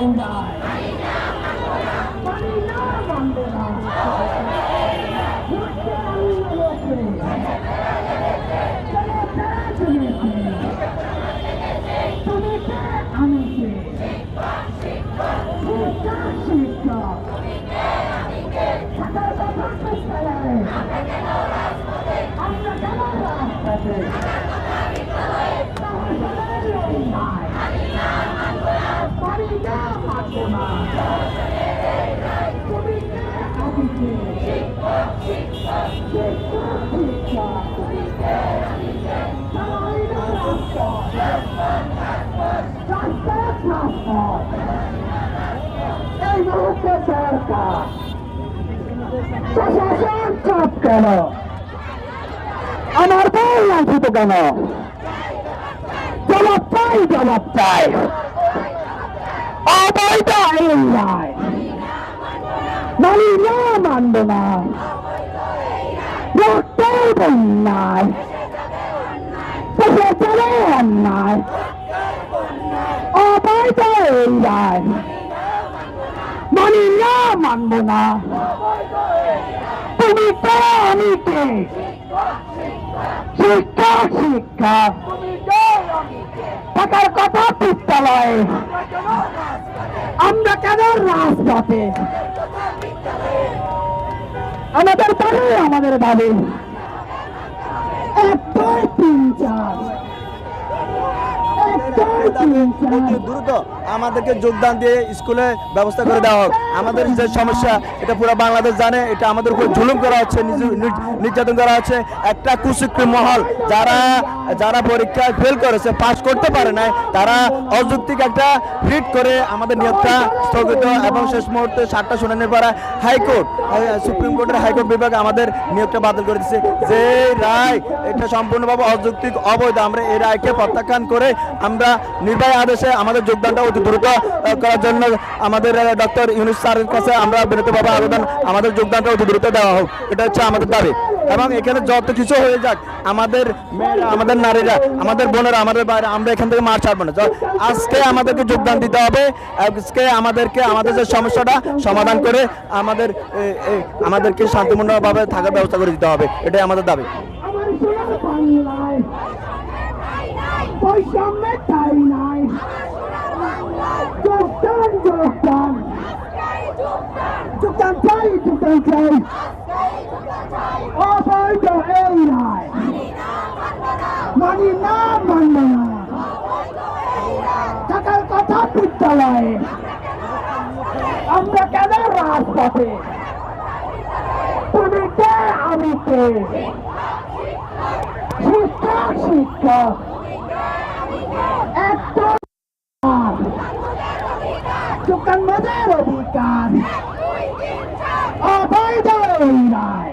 অবৈধ এই রায় মানি না মানব না ঘুরতে আনন্দ তুমি কে আমি কে শিক্ষা শিক্ষা সাঁতার কথা পুস্তকালয়ে আমরা কেন রাস্তাতে পারি না মানব না তুমি কে আমি কে শিক্ষা শিক্ষা চালাই না রাস্তা রাস্তা রাস্তা এই মুহূর্তে সরকার প্রশাসন চাপ কেন আমার বই লাঞ্ছিত কেন? জবাব চাই জবাব চাই অবৈধ এই রায় মানি না মানব না। রক্তের চলে অন্যায় অবৈধ তুমি কে শিক্ষা শিক্ষা থাকার কথা বিদ্যালয়ে আমরা কেন রাজপথে আমাদের দাবি আমাদের দাবি এক দুই তিন চার। দ্রুত আমাদেরকে যোগদান দিয়ে স্কুলে ব্যবস্থা করে দেওয়া হোক। আমাদের যে সমস্যা এটা পুরো বাংলাদেশ জানে এটা আমাদের উপর জুলুম করা হচ্ছে নির্যাতন করা হচ্ছে। একটা কুশিক্ষী মহল যারা যারা পরীক্ষায় ফেল করেছে পাস করতে পারে নাই তারা অযৌক্তিক একটা রিট করে আমাদের নিয়োগটা স্থগিত এবং শেষ মুহূর্তে সাতটা শুনানির পরে হাইকোর্ট সুপ্রিম কোর্টের হাইকোর্ট বিভাগ আমাদের নিয়োগটা বাতিল করে দিচ্ছে। যে রায় এটা সম্পূর্ণভাবে অযৌক্তিক অবৈধ। আমরা এই রায়কে প্রত্যাখ্যান করে আমরা নির্বাহী আদেশে আমাদের যোগদানটা অতি দ্রুত করার জন্য আমাদের ডক্টর ইউনুস স্যারের কাছে আমরা বিরতভাবে আবেদন আমাদের যোগদানটা অতি দ্রুত দেওয়া হোক, এটা হচ্ছে আমাদের দাবি। এবং এখানে যত কিছু হয়ে যাক, আমাদের আমাদের নারীরা, আমাদের বোনেরা, আমাদের বাইরে আমরা এখান থেকে মার ছাড়বো না। আজকে আমাদেরকে যোগদান দিতে হবে, আজকে আমাদেরকে, আমাদের যে সমস্যাটা, সমাধান করে আমাদের আমাদেরকে শান্তিপূর্ণভাবে থাকার ব্যবস্থা করে দিতে হবে, এটাই আমাদের দাবি। আমার বৈষম্যের ঠাই নাই। যোগদান যোগদান। যোগদান চাই যোগদান চাই। অবৈধ এই রায়। মানি না, মানব না। থাকার কথা বিদ্যালয়ে। আমরা কেন রাজপথে? তুমি কে, আমি কে? শিক্ষা শিক্ষা একদম দোকান মাঝের অধিকার অবৈধ রায়